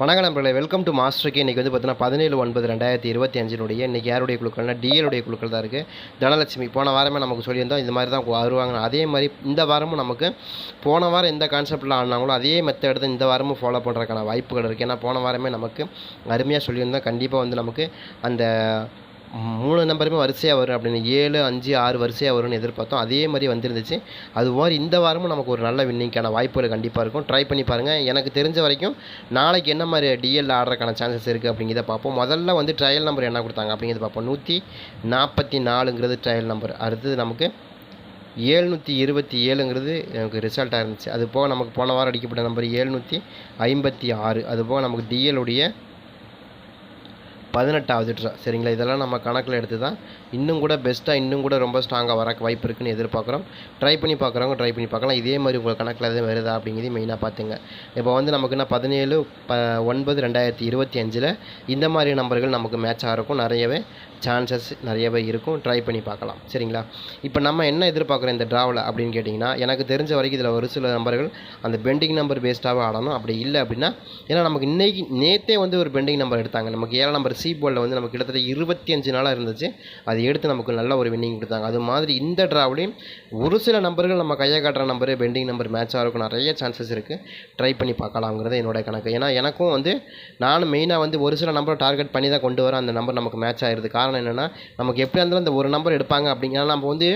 வணக்கம் நண்பர்களே welcome to மாஸ்டருக்கு இன்றைக்கி வந்து பார்த்தீங்கன்னா பதினேழு ஒன்பது ரெண்டாயிரத்தி இருபத்தி அஞ்சினுடைய இன்றைக்கி யாருடைய குழுக்கள்னா டிஎலுடைய குழுக்கள் தான் இருக்குது தனலட்சுமி போன வாரமே நமக்கு சொல்லியிருந்தோம் இந்த மாதிரி தான் வருவாங்க. அதே மாதிரி இந்த வாரமும் நமக்கு போன வாரம் எந்த கான்செப்ட்டில் ஆடினாங்களோ அதே மெத்தட் தான் இந்த வாரமும் ஃபாலோ பண்ணுறதுக்கான வாய்ப்புகள் இருக்குது ஏன்னா போன வாரமே நமக்கு அருமையாக சொல்லியிருந்தோம். கண்டிப்பாக வந்து நமக்கு அந்த மூணு நம்பருமே வரிசையாக வரும் அப்படின்னு. ஏழு அஞ்சு ஆறு வரிசையாக வரும்னு எதிர்பார்த்தோம். அதே மாதிரி வந்துருந்துச்சு. அது மாதிரி இந்த வாரமும் நமக்கு ஒரு நல்ல வின்னிங்க்கான வாய்ப்புகள் கண்டிப்பாக இருக்கும். ட்ரை பண்ணி பாருங்கள் எனக்கு தெரிஞ்ச வரைக்கும் நாளைக்கு என்ன மாதிரி டிஎல் ஆடுறதுக்கான சான்சஸ் இருக்குது அப்படிங்கிறத பார்ப்போம். முதல்ல வந்து ட்ரையல் நம்பர் என்ன கொடுத்தாங்க அப்படிங்கிறத பார்ப்போம். நூற்றி நாற்பத்தி நாலுங்கிறது ட்ரையல் நம்பர் அடுத்தது நமக்கு ஏழ்நூற்றி இருபத்தி ஏழுங்கிறது எனக்கு ரிசல்ட்டாக இருந்துச்சு. அது போக நமக்கு போன வாரம் அடிக்கப்பட்ட நம்பர் ஏழ்நூற்றி ஐம்பத்தி ஆறு. அது போக நமக்கு டிஎலுடைய பதினெட்டாவது ட்ரா சரிங்களா? இதெல்லாம் நம்ம கணக்கில் எடுத்து தான் இன்னும் கூட பெஸ்ட்டாக இன்னும் கூட ரொம்ப ஸ்ட்ராங்காக வர வாய்ப்பு இருக்குன்னு எதிர்பார்க்குறோம். ட்ரை பண்ணி பார்க்குறவங்க ட்ரை பண்ணி பார்க்கலாம் இதே மாதிரி உங்கள் கணக்கில் எதுவும் வருதா அப்படிங்கிறது மெயினாக பார்த்துங்க இப்போ வந்து நமக்கு என்ன பதினேழு ப ஒன்பது ரெண்டாயிரத்தி இருபத்தி அஞ்சில் இந்த மாதிரி நம்பர்கள் நமக்கு மேட்ச் ஆகிறக்கும் நிறையவே சான்சஸ் நிறையவே இருக்கும். ட்ரை பண்ணி பார்க்கலாம். சரிங்களா? இப்போ நம்ம என்ன எதிர்பார்க்குறோம் இந்த ட்ராவில் அப்படின்னு கேட்டிங்கன்னா எனக்கு தெரிஞ்ச வரைக்கும் இதில் ஒரு சில நம்பர்கள் அந்த பெண்டிங் நம்பர் பேஸ்டாகவே ஆடணும். அப்படி இல்லை அப்படின்னா ஏன்னா நமக்கு இன்றைக்கி நேற்றே வந்து ஒரு பெண்டிங் நம்பர் எடுத்தாங்க. நமக்கு ஏழாம் நம்பர் சி போர்டில் வந்து நமக்கு கிட்டத்தட்ட இருபத்தி அஞ்சு நாளாக இருந்துச்சு. அதை எடுத்து நமக்கு நல்ல ஒரு வின்னிங் கொடுத்தாங்க. அது மாதிரி இந்த ட்ராவிலையும் ஒரு சில நம்பர்கள் நம்ம கையை காட்டுற நம்பரு பெண்டிங் நம்பர் மேட்ச் இருக்கும் நிறைய சான்சஸ் இருக்குது ட்ரை பண்ணி பார்க்கலாங்கிறது என்னோடய கணக்கு. ஏன்னா எனக்கும் வந்து நானும் மெயினாக வந்து ஒரு சில நம்பரை டார்கெட் பண்ணி தான் கொண்டு வரேன் அந்த நம்பர் நமக்கு மேட்ச் ஆயிருது. காரணம் என்னென்னா நமக்கு எப்படி இருந்தாலும் அந்த ஒரு நம்பர் எடுப்பாங்க அப்படிங்கிறனால நம்ம வந்து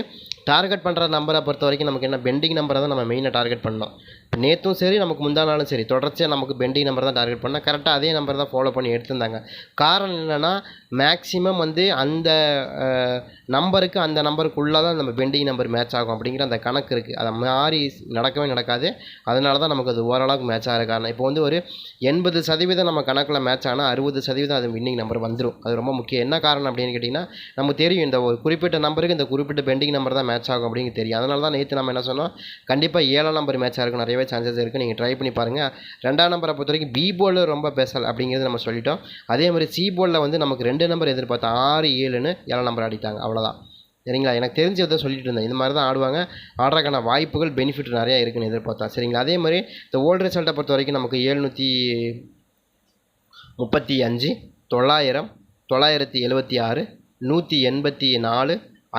டார்கெட் பண்ணுற நம்பரை பொறுத்த வரைக்கும் நமக்கு என்ன பெண்டிங் நம்பரை தான் நம்ம மெயினாக டார்கெட் பண்ணோம். இப்போ நேற்றும் சரி நமக்கு முந்தா நாளும் சரி தொடர்ச்சியாக நமக்கு பெண்டிங் நம்பர் தான் டார்கெட் பண்ணால் கரெக்டாக அதே நம்பர் தான் ஃபாலோ பண்ணி எடுத்திருந்தாங்க. காரணம் என்னென்னா மேக்ஸிமம் வந்து அந்த நம்பருக்கு அந்த நம்பருக்குள்ளே தான் நம்ம பெண்டிங் நம்பர் மேட்ச் ஆகும் அப்படிங்கிற அந்த கணக்கு இருக்குது அதை மாறி நடக்கவே நடக்காது. அதனால தான் நமக்கு அது ஓரளவுக்கு மேட்ச் ஆகிற காரணம். இப்போ வந்து ஒரு எண்பது சதவீதம் நம்ம கணக்கில் மேட்ச் ஆனால் அறுபது சதவீதம் அது வின்னிங் நம்பர் வந்துடும் அது ரொம்ப முக்கியம். என்ன காரணம் அப்படின்னு கேட்டிங்கன்னா நமக்கு தெரியும் இந்த ஒரு குறிப்பிட்ட நம்பருக்கு இந்த குறிப்பிட்ட பெண்டிங் நம்பர் தான் மேட்ச் மேட்ச் ஆகும் அப்படிங்கிறது தெரியும். அதனால தான் நேற்று நம்ம என்ன சொன்னோம்? கண்டிப்பாக ஏழாம் நம்பர் மேட்ச் ஆகும் நிறையவே சான்சஸ் இருக்குது நீங்கள் ட்ரை பண்ணி பாருங்கள் ரெண்டாம் நம்பரை பொறுத்த வரைக்கும் பி போலில் ரொம்ப பெசல் அப்படிங்கிறது நம்ம சொல்லிட்டோம். அதே மாதிரி சி போலில் வந்து நமக்கு ரெண்டு நம்பர் எதிர்பார்த்தோம் ஆறு ஏழுன்னு ஏழாம் நம்பர் அடித்தாங்க. அவ்வளோதான் சரிங்களா? எனக்கு தெரிஞ்சதை சொல்லிட்டு இருந்தேன். இந்த மாதிரி தான் ஆடுவாங்க. ஆடுறதுக்கான வாய்ப்புகள் பெனிஃபிட் நிறையா இருக்குன்னு எதிர்பார்த்தா. சரிங்களா? அதே மாதிரி இந்த ஓல்டு ரிசல்ட்டை பொறுத்த வரைக்கும் நமக்கு எழுநூற்றி முப்பத்தி அஞ்சு தொள்ளாயிரம் தொள்ளாயிரத்தி எழுபத்தி ஆறு நூற்றி எண்பத்தி நாலு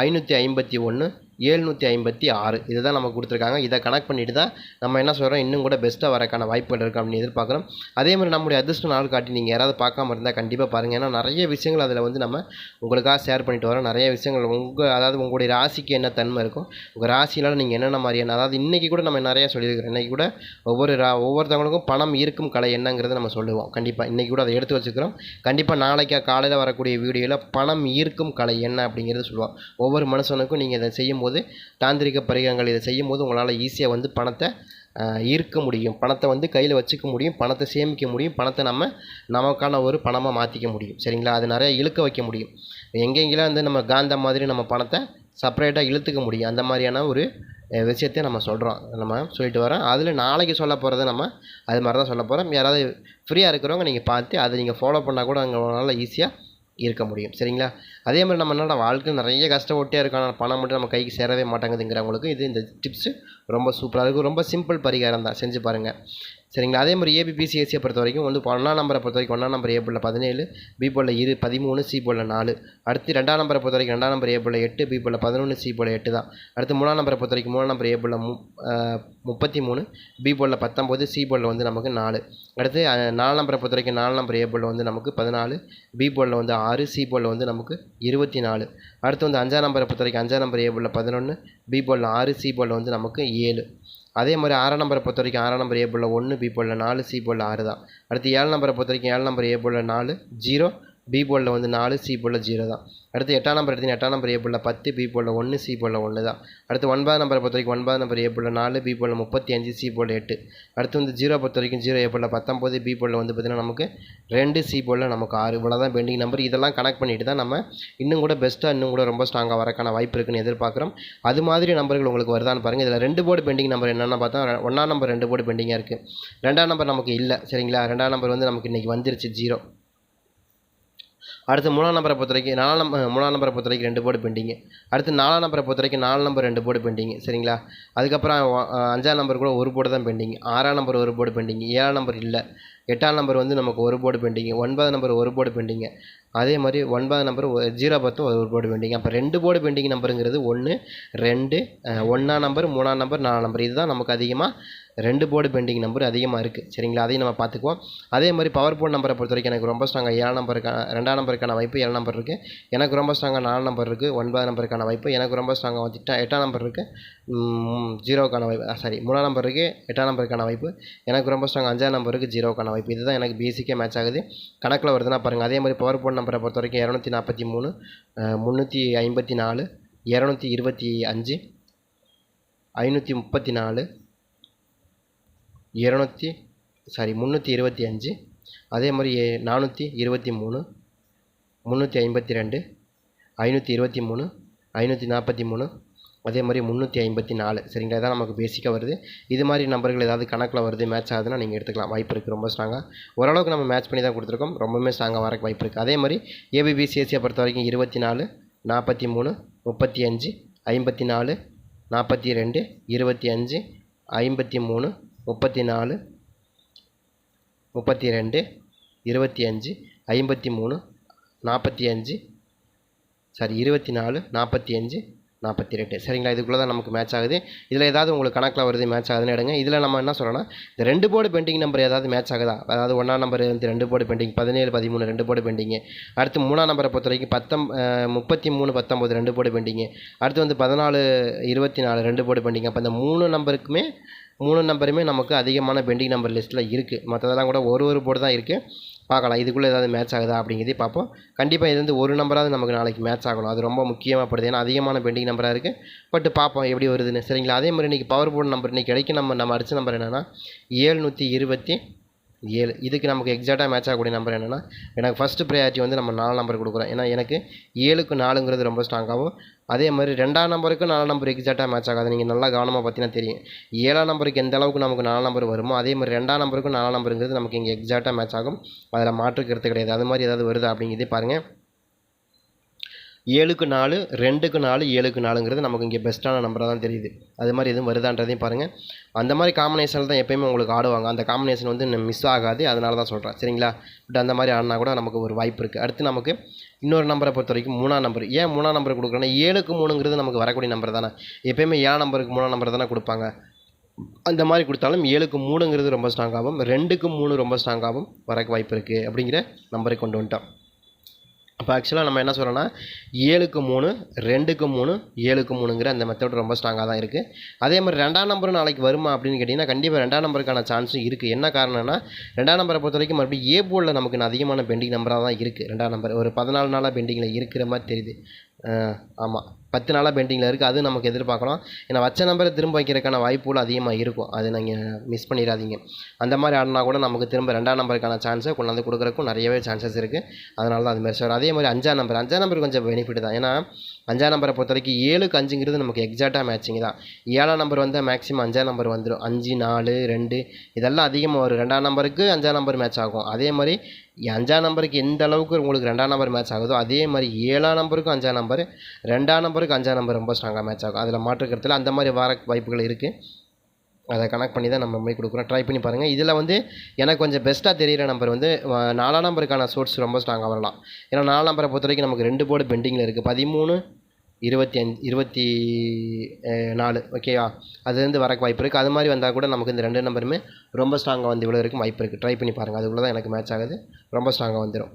ஐநூற்றி ஐம்பத்தி ஒன்று ஏழ்நூற்றி ஐம்பத்தி ஆறு. இது தான் நமக்கு கொடுத்துருக்காங்க. இதை கனெக்ட் பண்ணிட்டு தான் நம்ம என்ன சொல்கிறோம் இன்னும் கூட பெஸ்ட்டாக வரக்கான வாய்ப்புகள் இருக்குது அப்படின்னு எதிர்பார்க்குறோம். அதே மாதிரி நம்முடைய அதிர்ஷ்ட நாள் காட்டி நீங்கள் யாராவது பார்க்காம இருந்தால் கண்டிப்பாக பாருங்கள் ஏன்னா நிறைய விஷயங்கள் அதில் வந்து நம்ம உங்களுக்காக ஷேர் பண்ணிட்டு வரோம். நிறைய விஷயங்கள் உங்கள் அதாவது உங்களுடைய ராசிக்கு என்ன தன்மை இருக்கும் உங்கள் ராசினால் நீங்கள் என்னென்ன மாதிரியான அதாவது இன்றைக்கி கூட நம்ம நிறையா சொல்லியிருக்கிறோம். இன்றைக்கி கூட ஒவ்வொரு ரா ஒவ்வொருத்தவங்களுக்கும் பணம் இருக்கும் கலை என்னங்கிறத நம்ம சொல்லுவோம். கண்டிப்பாக இன்றைக்கி கூட அதை எடுத்து வச்சுக்கிறோம் கண்டிப்பாக நாளைக்கு காலையில் வரக்கூடிய வீடியோவில் பணம் ஈர்க்கும் கலை என்ன அப்படிங்கிறத சொல்லுவோம். ஒவ்வொரு மனுஷனுக்கும் நீங்கள் இதை செய்யும் போது தாந்திரிக பரிகாரங்கள் இதை செய்யும் போது உங்களால் ஈஸியாக வந்து பணத்தை ஈர்க்க முடியும். பணத்தை வந்து கையில் வச்சுக்க முடியும். பணத்தை சேமிக்க முடியும். பணத்தை நம்ம நமக்கான ஒரு பணமாக மாற்றிக்க முடியும். சரிங்களா? அது நிறைய இழுக்க வைக்க முடியும். எங்கெங்கெல்லாம் வந்து நம்ம காந்த மாதிரி நம்ம பணத்தை செப்பரேட்டாக இழுத்துக்க முடியும். அந்த மாதிரியான ஒரு விஷயத்தையும் நம்ம சொல்கிறோம் நம்ம சொல்லிட்டு வரோம் அதில் நாளைக்கு சொல்ல போகிறத நம்ம அது மாதிரி தான் சொல்ல போகிறோம் யாராவது ஃப்ரீயாக இருக்கிறவங்க நீங்கள் பார்த்து அதை நீங்கள் ஃபாலோ பண்ணால் கூட அங்கே உங்களால் ஈஸியாக இருக்க முடியும். சரிங்களா? அதே மாதிரி நம்ம என்னடா வாழ்க்கையில் நிறைய கஷ்டப்பட்டே இருக்கோம். பணம் மட்டும் நம்ம கைக்கு சேரவே மாட்டேங்குதுங்கிறவங்களுக்கு இது இந்த டிப்ஸு ரொம்ப சூப்பராக இருக்கும். ரொம்ப சிம்பிள் பரிகாரம் தான். செஞ்சு பாருங்கள் சரிங்களா அதே மாதிரி ஏபிபிசிஎஸ்சியை பொறுத்த வரைக்கும் வந்து ஒன்றாம் நம்பரை பொறுத்த வரைக்கும் ஒன்றாம் நம்பர் ஏ போலில் பதினேழு பி போலில் இரு பதிமூணு சி போலில் நாலு அடுத்து ரெண்டாம் நம்பரை பொறுத்த வரைக்கும் ரெண்டாம் நம்பர் ஏ போலில் எட்டு பி போலில் பதினொன்று சி போலில் எட்டு தான் அடுத்து மூணாம் நம்பரை பொறுத்த வரைக்கும் மூணாம் நம்பர் ஏ போலில் மு முப்பத்தி மூணு பி போலில் பத்தொம்போது சி போலில் வந்து நமக்கு நாலு அடுத்து நாலு நம்பரை பொறுத்த வரைக்கும் நாலு நம்பர் ஏ போலில் வந்து நமக்கு பதினாலு பி போலில் வந்து ஆறு சி போலில் வந்து நமக்கு இருபத்தி நாலு அடுத்து வந்து அஞ்சாம் நம்பரை பொறுத்த வரைக்கும் அஞ்சாம் நம்பர் ஏ போலில் பதினொன்று பி போலில் ஆறு சி போலில் வந்து நமக்கு ஏழு அதே மாதிரி ஆறாம் நம்பரை பொறுத்த வரைக்கும் ஆறாம் நம்பர் ஏ போலில் ஒன்று பி போலில் நாலு சி போலில் ஆறு தான். அடுத்து ஏழு நம்பரை பொறுத்த வரைக்கும் ஏழு நம்பர் ஏ போலில் நாலு ஜீரோ பி போலில் வந்து நாலு சி போலில் ஜீரோ தான். அடுத்து எட்டாம் நம்பர் எடுத்தீங்கன்னா எட்டாம் நம்பர் ஏ போலில் பத்து பி போலில் ஒன்று சி போலில் ஒன்று தான். அடுத்து ஒன்பதாம் நம்பரை பொறுத்த வரைக்கும் ஒன்பதாம் நம்பர் ஏ போலில் நாலு பி போலில் முப்பத்தி அஞ்சு சி போலில் எட்டு. அடுத்து வந்து ஜீரோ பொறுத்த வரைக்கும் ஜீரோ ஏ போலில் பத்தொம்போது பி போலில் வந்து பார்த்திங்கன்னா நமக்கு ரெண்டு சி போலில் நமக்கு ஆறு. இவ்வளோ தான் பெண்டிங் நம்பர் இதெல்லாம் கனெக்ட் பண்ணிட்டு தான் நம்ம இன்னும் கூட பெஸ்ட்டாக இன்னும் கூட ரொம்ப ஸ்ட்ராங்காக வரக்கான வாய்ப்பு இருக்குன்னு எதிர்பார்க்குறோம். அது மாதிரி நம்பர்கள் உங்களுக்கு வருதான்னு பாருங்கள் இதில் ரெண்டு போர்டு பெண்டிங் நம்பர் என்னென்னு பார்த்தா ஒன்றாம் நம்பர் ரெண்டு போர்டு பெண்டிங்காக இருக்குது ரெண்டாம் நம்பர் நமக்கு இல்லை. சரிங்களா? ரெண்டாம் நம்பர் வந்து நமக்கு இன்றைக்கி வந்துருச்சு ஜீரோ அடுத்து மூணாம் நம்பரை பொறுத்த வரைக்கும் நாலாம் நம்பர் மூணாம் நம்பரை பொறுத்த வரைக்கும் ரெண்டு போர்டு பெண்டிங்கு அடுத்து நாலாம் நம்பரை பொறுத்த வரைக்கும் நாலு நம்பர் ரெண்டு போர்டு பெண்டிங் சரிங்களா? அதுக்கப்புறம் அஞ்சாம் நம்பர் கூட ஒரு போர்டு தான் பெண்டிங் ஆறாம் நம்பர் ஒரு போர்டு பெண்டிங் ஏழாம் நம்பர் இல்லை. எட்டாம் நம்பர் வந்து நமக்கு ஒரு போர்டு பெண்டிங்கு ஒன்பதாம் நம்பர் ஒரு போர்டு பெண்டிங்க அதே மாதிரி ஒன்பதாம் நம்பர் ஜீரோ பத்தும் ஒரு போர்டு பெண்டிங் அப்போ ரெண்டு போர்டு பெண்டிங் நம்பருங்கிறது ஒன்று ரெண்டு ஒன்றாம் நம்பர் மூணாம் நம்பர் நாலாம் நம்பர் இதுதான் நமக்கு அதிகமாக ரெண்டு போர்டு பெண்டிங் நம்பர் அதிகமாக இருக்குது சரிங்களா? அதையும் நம்ம பார்த்துக்குவோம். அதே மாதிரி பவர் போர்டு நம்பரை பொறுத்த வரைக்கும் எனக்கு ரொம்ப ஸ்ட்ராங்காக ஏழாம் நம்பருக்கான ரெண்டாம் நம்பருக்கான வாய்ப்பு ஏழு நம்பர் இருக்குது எனக்கு ரொம்ப ஸ்ட்ராங்காக நாலு நம்பர் இருக்குது ஒன்பதாம் நம்பருக்கான வாய்ப்பு எனக்கு ரொம்ப ஸ்ட்ராங்காக வந்துட்டா எட்டாம் நம்பர் இருக்குது ஜீரோக்கான வாய்ப்பு சாரி மூணாம் நம்பர் இருக்குது எட்டாம் நம்பருக்கான வாய்ப்பு எனக்கு ரொம்ப ஸ்ட்ராங் அஞ்சாம் நம்பருக்கு ஜீரோக்கான வாய்ப்பு இப்போ இதுதான் எனக்கு பேசிக்காக மேட்ச் ஆகுது. கணக்கில் வருதுன்னா பாருங்கள் அதே மாதிரி பவர் போர்ட் நம்பரை பொறுத்த வரைக்கும் இரநூத்தி நாற்பத்தி மூணு முந்நூற்றி ஐம்பத்தி நாலு இரநூத்தி இருபத்தி அஞ்சு ஐநூற்றி முப்பத்தி நாலு இரநூத்தி சாரி முந்நூற்றி இருபத்தி அஞ்சு அதே மாதிரி நானூற்றி இருபத்தி மூணு முந்நூற்றி ஐம்பத்தி ரெண்டு ஐநூற்றி இருபத்தி மூணு ஐநூற்றி நாற்பத்தி மூணு அதே மாதிரி முந்நூற்றி ஐம்பத்தி நாலு சரிங்களா? இதான் நமக்கு பேசிக்காக வருது. இது மாதிரி நம்பர்கள் ஏதாவது கணக்கில் வருது மேட்ச் ஆகுதுன்னா நீங்கள் எடுத்துக்கலாம். வாய்ப்பு இருக்குது ரொம்ப ஸ்ட்ராங்காக ஓரளவுக்கு நம்ம மேட்ச் பண்ணி தான் கொடுத்துருக்கோம். ரொம்பவுமே ஸ்ட்ராங்காக வரக்கு வாய்ப்பு இருக்குது அதே மாதிரி ஏபிபிசிஎஸ்சியை பொறுத்த வரைக்கும் இருபத்தி நாலு நாற்பத்தி மூணு முப்பத்தி அஞ்சு ஐம்பத்தி நாலு நாற்பத்தி ரெண்டு இருபத்தி அஞ்சு ஐம்பத்தி மூணு முப்பத்தி நாலு முப்பத்தி ரெண்டு இருபத்தி அஞ்சு ஐம்பத்தி மூணு நாற்பத்தி அஞ்சு சாரி இருபத்தி நாலு நாற்பத்தி அஞ்சு நாற்பத்தி ரெண்டு. சரிங்களா? இதுக்குள்ளே தான் நமக்கு மேட்ச் ஆகுது. இதில் ஏதாவது உங்களுக்கு கணக்கில் வருது மேட்ச் ஆகுதுன்னு எடுங்க. இதில் நம்ம என்ன சொல்லணும்னா இந்த ரெண்டு போர்டு பெண்டிங் நம்பர் ஏதாவது மேட்ச் ஆகுதா? அதாவது ஒன்றாம் நம்பர் வந்து ரெண்டு போர்டு பெண்டிங் பதினேழு பதிமூணு ரெண்டு போர்டு பெண்டிங்கு அடுத்து மூணாம் நம்பரை பொறுத்த வரைக்கும் பத்தம் முப்பத்தி மூணு பத்தொம்போது ரெண்டு போர்டு பெண்டிங்கு அடுத்து வந்து பதினாலு இருபத்தி நாலு ரெண்டு போர்டு பெண்டிங் அப்போ இந்த மூணு நம்பருக்குமே மூணு நம்பருமே நமக்கு அதிகமான பெண்டிங் நம்பர் லிஸ்ட்டில் இருக்குது மற்றதெல்லாம் கூட ஒரு ஒரு போர்டு தான் இருக்குது பார்க்கலாம். இதுக்குள்ளே ஏதாவது மேட்ச் ஆகுதா அப்படிங்கிறதே பார்ப்போம். கண்டிப்பாக இது வந்து ஒரு நம்பராவது நமக்கு நாளைக்கு மேட்ச் ஆகணும். அது ரொம்ப முக்கியமாகப்படுது ஏன்னா அதிகமான பெண்டிங் நம்பராக இருக்குது பட் பார்ப்போம் எப்படி வருதுன்னு. சரிங்களா? அதே மாதிரி இன்றைக்கி பவர் போர்டு நம்பர் இன்றைக்கி கிடைக்கும். நம்ம நம்ம அடித்த நம்பர் என்னென்னா ஏழ்நூற்றி இருபத்தி ஏழு இதுக்கு நமக்கு எக்ஸாக்டாக மேட்ச் ஆகக்கூடிய நம்பர் என்னென்னா எனக்கு ஃபஸ்ட்டு ப்ரையாரிட்டி வந்து நம்ம நாலு நம்பர் கொடுக்குறோம். ஏன்னா எனக்கு ஏழுக்கு நாலுங்கிறது ரொம்ப ஸ்ட்ராங்காகவும் அதே மாதிரி ரெண்டாம் நம்பருக்கு நாலு நம்பர் எக்ஸாக்டாக மேட்ச் ஆகாது. நீங்கள் நல்லா கவனமாக பார்த்தீங்கன்னா தெரியும். ஏழாம் நம்பருக்கு எந்த அளவுக்கு நமக்கு நாலு நம்பர் வருமோ அதே மாதிரி ரெண்டாம் நம்பருக்கும் நாலாம் நம்பருங்கிறது நமக்கு இங்கே எக்ஸாக்டாக மேட்ச் ஆகும். அதில் மாற்றுக்கிறது கிடையாது. அது மாதிரி ஏதாவது வருதா அப்படிங்கிறதே பாருங்கள் ஏழுக்கு நாலு ரெண்டுக்கு நாலு ஏழுக்கு நாலுங்கிறது நமக்கு இங்கே பெஸ்ட்டான நம்பராக தான் தெரியுது. அது மாதிரி எதுவும் வருதான்றதையும் பாருங்கள் அந்த மாதிரி காம்பினேஷனில் தான் எப்பயுமே உங்களுக்கு ஆடுவாங்க. அந்த காம்பினேஷன் வந்து மிஸ் ஆகாது. அதனால தான் சொல்கிறேன் சரிங்களா? பட் அந்த மாதிரி ஆடினா கூட நமக்கு ஒரு வாய்ப்பு இருக்குது அடுத்து நமக்கு இன்னொரு நம்பரை பொறுத்த வரைக்கும் மூணாம் நம்பர் ஏன் மூணாம் நம்பர் கொடுக்குறோன்னா ஏழுக்கு மூணுங்கிறது நமக்கு வரக்கூடிய நம்பர் தானே. எப்பயுமே ஏழாம் நம்பருக்கு மூணாம் நம்பர் தானே கொடுப்பாங்க. அந்த மாதிரி கொடுத்தாலும் ஏழுக்கு மூணுங்கிறது ரொம்ப ஸ்ட்ராங்காகவும் ரெண்டுக்கு மூணு ரொம்ப ஸ்ட்ராங்காகவும் வரக்கு வாய்ப்பு இருக்குது அப்படிங்கிற நம்பரை கொண்டு வந்துட்டோம். அப்போ ஆக்சுவலாக நம்ம என்ன சொல்கிறோன்னா ஏழுக்கு மூணு ரெண்டுக்கு மூணு ஏழுக்கு மூணுங்கிற அந்த மெத்தட் ரொம்ப ஸ்ட்ராங்காக தான் இருக்குது அதே மாதிரி ரெண்டாம் நம்பரும் நாளைக்கு வருமா அப்படின்னு கேட்டிங்கன்னா கண்டிப்பாக ரெண்டாம் நம்பருக்கான சான்ஸும் இருக்குது என்ன காரணம்னா ரெண்டாம் நம்பரை பொறுத்த வரைக்கும் மறுபடியும் ஏ போர்டில் நமக்கு அதிகமான பெண்டிங் நம்பராக தான் இருக்குது ரெண்டாம் நம்பர் ஒரு பதினாலு நாளாக பெண்டிங்கில் இருக்கிற மாதிரி தெரியுது. ஆமாம் பத்து நாளாக பெண்டிங்கில் இருக்குது அது நமக்கு எதிர்பார்க்கலாம். ஏன்னா வச்ச நம்பரை திரும்ப வைக்கிறதுக்கான வாய்ப்புகள் அதிகமாக இருக்கும். அது நீங்கள் மிஸ் பண்ணிடாதீங்க. அந்த மாதிரி ஆடினா கூட நமக்கு திரும்ப ரெண்டாம் நம்பருக்கான சான்ஸை கொண்டாந்து கொடுக்குறக்கும் நிறையவே சான்சஸ் இருக்குது அதனால தான் அது மாதிரி சார் அதே மாதிரி அஞ்சாம் நம்பர் அஞ்சாம் நம்பர் கொஞ்சம் பெனிஃபிட் தான். ஏன்னா அஞ்சாம் நம்பரை பொறுத்த வரைக்கும் ஏழுக்கு அஞ்சுங்கிறது நமக்கு எக்ஸாக்டாக மேட்சிங் தான். ஏழாம் நம்பர் வந்தால் மேக்ஸிமம் அஞ்சாம் நம்பர் வந்துடும் அஞ்சு நாலு ரெண்டு இதெல்லாம் அதிகமாக வரும். ரெண்டாம் நம்பருக்கு அஞ்சாம் நம்பர் மேட்ச் ஆகும். அதே மாதிரி அஞ்சாம் நம்பருக்கு எந்த அளவுக்கு உங்களுக்கு ரெண்டாம் நம்பர் மேட்ச் ஆகுதோ அதே மாதிரி ஏழாம் நம்பருக்கும் அஞ்சாம் நம்பர் ரெண்டாம் நம்பருக்கு அஞ்சாம் நம்பர் ரொம்ப ஸ்ட்ராங்காக மேட்ச் ஆகும். அதில் மாற்றுக்கிறதுல அந்த மாதிரி வர வாய்ப்புகள் இருக்குது அதை கனெக்ட் பண்ணி தான் நம்ம போய் கொடுக்குறோம். ட்ரை பண்ணி பாருங்கள் இதில் வந்து எனக்கு கொஞ்சம் பெஸ்ட்டாக தெரியிற நம்பர் வந்து நாலாம் நம்பருக்கான சோர்ஸ் ரொம்ப ஸ்ட்ராங்காக வரலாம். ஏன்னா நாலாம் நம்பரை பொறுத்த வரைக்கும் நமக்கு ரெண்டு போர்டு பெண்டிங்கில் இருக்குது பதிமூணு இருபத்தி அஞ்சு இருபத்தி நாலு ஓகேவா அதுலேருந்து வரக்கு வாய்ப்பு இருக்குது அது மாதிரி வந்தால் கூட நமக்கு இந்த ரெண்டு நம்பருமே ரொம்ப ஸ்ட்ராங்காக வந்து இவ்வளோ வாய்ப்பு இருக்குது ட்ரை பண்ணி பாருங்கள் அதுக்குள்ளே தான் எனக்கு மேட்ச் ஆகுது. ரொம்ப ஸ்ட்ராங்காக வந்துடும்